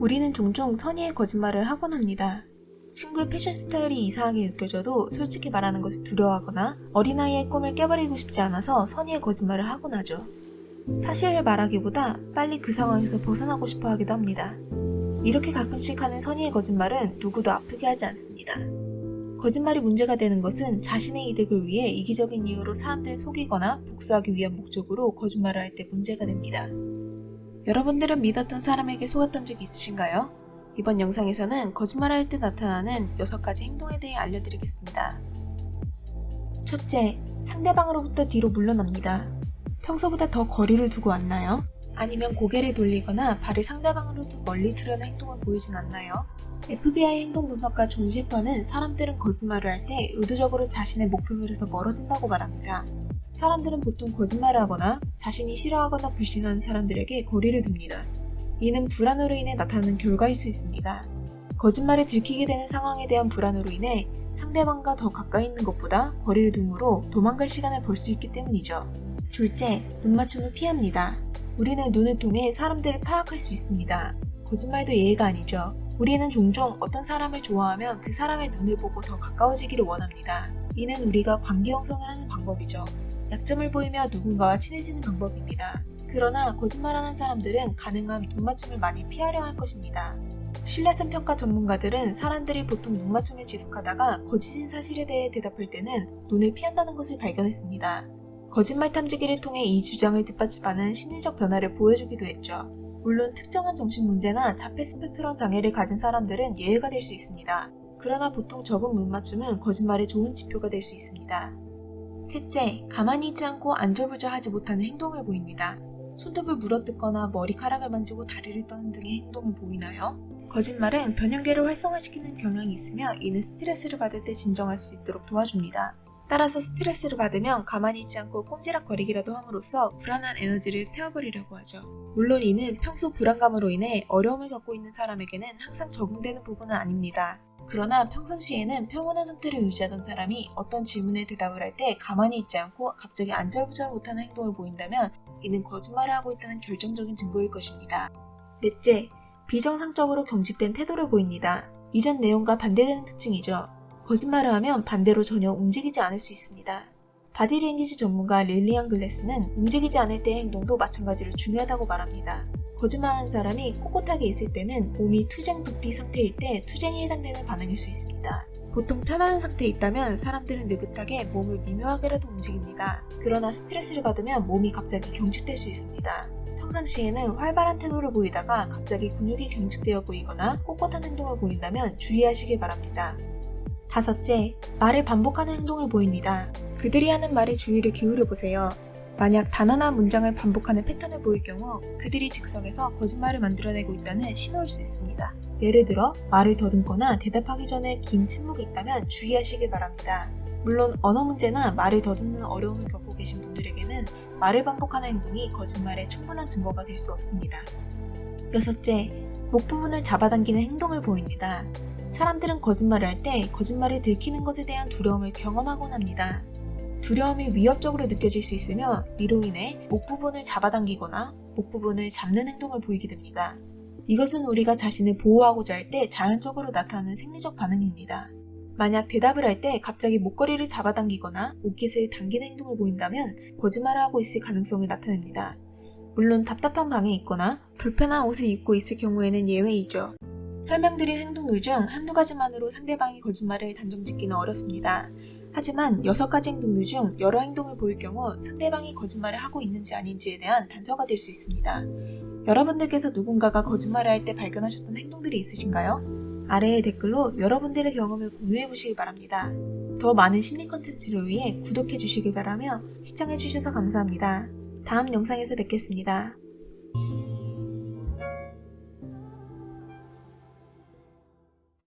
우리는 종종 선의의 거짓말을 하곤 합니다. 친구의 패션 스타일이 이상하게 느껴져도 솔직히 말하는 것을 두려워하거나 어린아이의 꿈을 깨버리고 싶지 않아서 선의의 거짓말을 하곤 하죠. 사실을 말하기보다 빨리 그 상황에서 벗어나고 싶어 하기도 합니다. 이렇게 가끔씩 하는 선의의 거짓말은 누구도 아프게 하지 않습니다. 거짓말이 문제가 되는 것은 자신의 이득을 위해 이기적인 이유로 사람들을 속이거나 복수하기 위한 목적으로 거짓말을 할 때 문제가 됩니다. 여러분들은 믿었던 사람에게 속았던 적이 있으신가요? 이번 영상에서는 거짓말을 할때 나타나는 6가지 행동에 대해 알려드리겠습니다. 첫째, 상대방으로부터 뒤로 물러납니다. 평소보다 더 거리를 두고 왔나요? 아니면 고개를 돌리거나 발을 상대방으로부터 멀리 두려는 행동을 보이진 않나요? FBI 행동 분석가 존 셰퍼는 사람들은 거짓말을 할 때 의도적으로 자신의 목표물에서 멀어진다고 말합니다. 사람들은 보통 거짓말을 하거나 자신이 싫어하거나 불신하는 사람들에게 거리를 둡니다. 이는 불안으로 인해 나타나는 결과일 수 있습니다. 거짓말을 들키게 되는 상황에 대한 불안으로 인해 상대방과 더 가까이 있는 것보다 거리를 둠으로 도망갈 시간을 벌 수 있기 때문이죠. 둘째, 눈 맞춤을 피합니다. 우리는 눈을 통해 사람들을 파악할 수 있습니다. 거짓말도 예의가 아니죠. 우리는 종종 어떤 사람을 좋아하면 그 사람의 눈을 보고 더 가까워지기를 원합니다. 이는 우리가 관계 형성을 하는 방법이죠. 약점을 보이며 누군가와 친해지는 방법입니다. 그러나 거짓말하는 사람들은 가능한 눈맞춤을 많이 피하려 할 것입니다. 신뢰성 평가 전문가들은 사람들이 보통 눈맞춤을 지속하다가 거짓인 사실에 대해 대답할 때는 눈을 피한다는 것을 발견했습니다. 거짓말 탐지기를 통해 이 주장을 뒷받침하는 심리적 변화를 보여주기도 했죠. 물론 특정한 정신 문제나 자폐 스펙트럼 장애를 가진 사람들은 예외가 될 수 있습니다. 그러나 보통 적은 눈맞춤은 거짓말의 좋은 지표가 될 수 있습니다. 셋째, 가만히 있지 않고 안절부절하지 못하는 행동을 보입니다. 손톱을 물어뜯거나 머리카락을 만지고 다리를 떠는 등의 행동을 보이나요? 거짓말은 변형계를 활성화시키는 경향이 있으며 이는 스트레스를 받을 때 진정할 수 있도록 도와줍니다. 따라서 스트레스를 받으면 가만히 있지 않고 꼼지락거리기라도 함으로써 불안한 에너지를 태워버리려고 하죠. 물론 이는 평소 불안감으로 인해 어려움을 겪고 있는 사람에게는 항상 적용되는 부분은 아닙니다. 그러나 평상시에는 평온한 상태를 유지하던 사람이 어떤 질문에 대답을 할 때 가만히 있지 않고 갑자기 안절부절 못하는 행동을 보인다면 이는 거짓말을 하고 있다는 결정적인 증거일 것입니다. 넷째, 비정상적으로 경직된 태도를 보입니다. 이전 내용과 반대되는 특징이죠. 거짓말을 하면 반대로 전혀 움직이지 않을 수 있습니다. 바디랭귀지 전문가 릴리안 글래스는 움직이지 않을 때의 행동도 마찬가지로 중요하다고 말합니다. 거짓말하는 사람이 꼿꼿하게 있을 때는 몸이 투쟁 도피 상태일 때 투쟁에 해당되는 반응일 수 있습니다. 보통 편안한 상태에 있다면 사람들은 느긋하게 몸을 미묘하게라도 움직입니다. 그러나 스트레스를 받으면 몸이 갑자기 경직될 수 있습니다. 평상시에는 활발한 태도를 보이다가 갑자기 근육이 경직되어 보이거나 꼿꼿한 행동을 보인다면 주의하시길 바랍니다. 다섯째, 말을 반복하는 행동을 보입니다. 그들이 하는 말에 주의를 기울여 보세요. 만약 단어나 문장을 반복하는 패턴을 보일 경우 그들이 즉석에서 거짓말을 만들어내고 있다는 신호일 수 있습니다. 예를 들어 말을 더듬거나 대답하기 전에 긴 침묵이 있다면 주의하시길 바랍니다. 물론 언어 문제나 말을 더듬는 어려움을 겪고 계신 분들에게는 말을 반복하는 행동이 거짓말의 충분한 증거가 될 수 없습니다. 여섯째, 목 부분을 잡아당기는 행동을 보입니다. 사람들은 거짓말을 할 때 거짓말을 들키는 것에 대한 두려움을 경험하곤 합니다. 두려움이 위협적으로 느껴질 수 있으며 이로 인해 목 부분을 잡아당기거나 목 부분을 잡는 행동을 보이게 됩니다. 이것은 우리가 자신을 보호하고자 할 때 자연적으로 나타나는 생리적 반응입니다. 만약 대답을 할 때 갑자기 목걸이를 잡아당기거나 옷깃을 당기는 행동을 보인다면 거짓말을 하고 있을 가능성을 나타냅니다. 물론 답답한 방에 있거나 불편한 옷을 입고 있을 경우에는 예외이죠. 설명드린 행동들 중 한두 가지만으로 상대방의 거짓말을 단정 짓기는 어렵습니다. 하지만 여섯 가지 행동들 중 여러 행동을 보일 경우 상대방이 거짓말을 하고 있는지 아닌지에 대한 단서가 될 수 있습니다. 여러분들께서 누군가가 거짓말을 할 때 발견하셨던 행동들이 있으신가요? 아래의 댓글로 여러분들의 경험을 공유해 보시기 바랍니다. 더 많은 심리 컨텐츠를 위해 구독해 주시기 바라며 시청해 주셔서 감사합니다. 다음 영상에서 뵙겠습니다.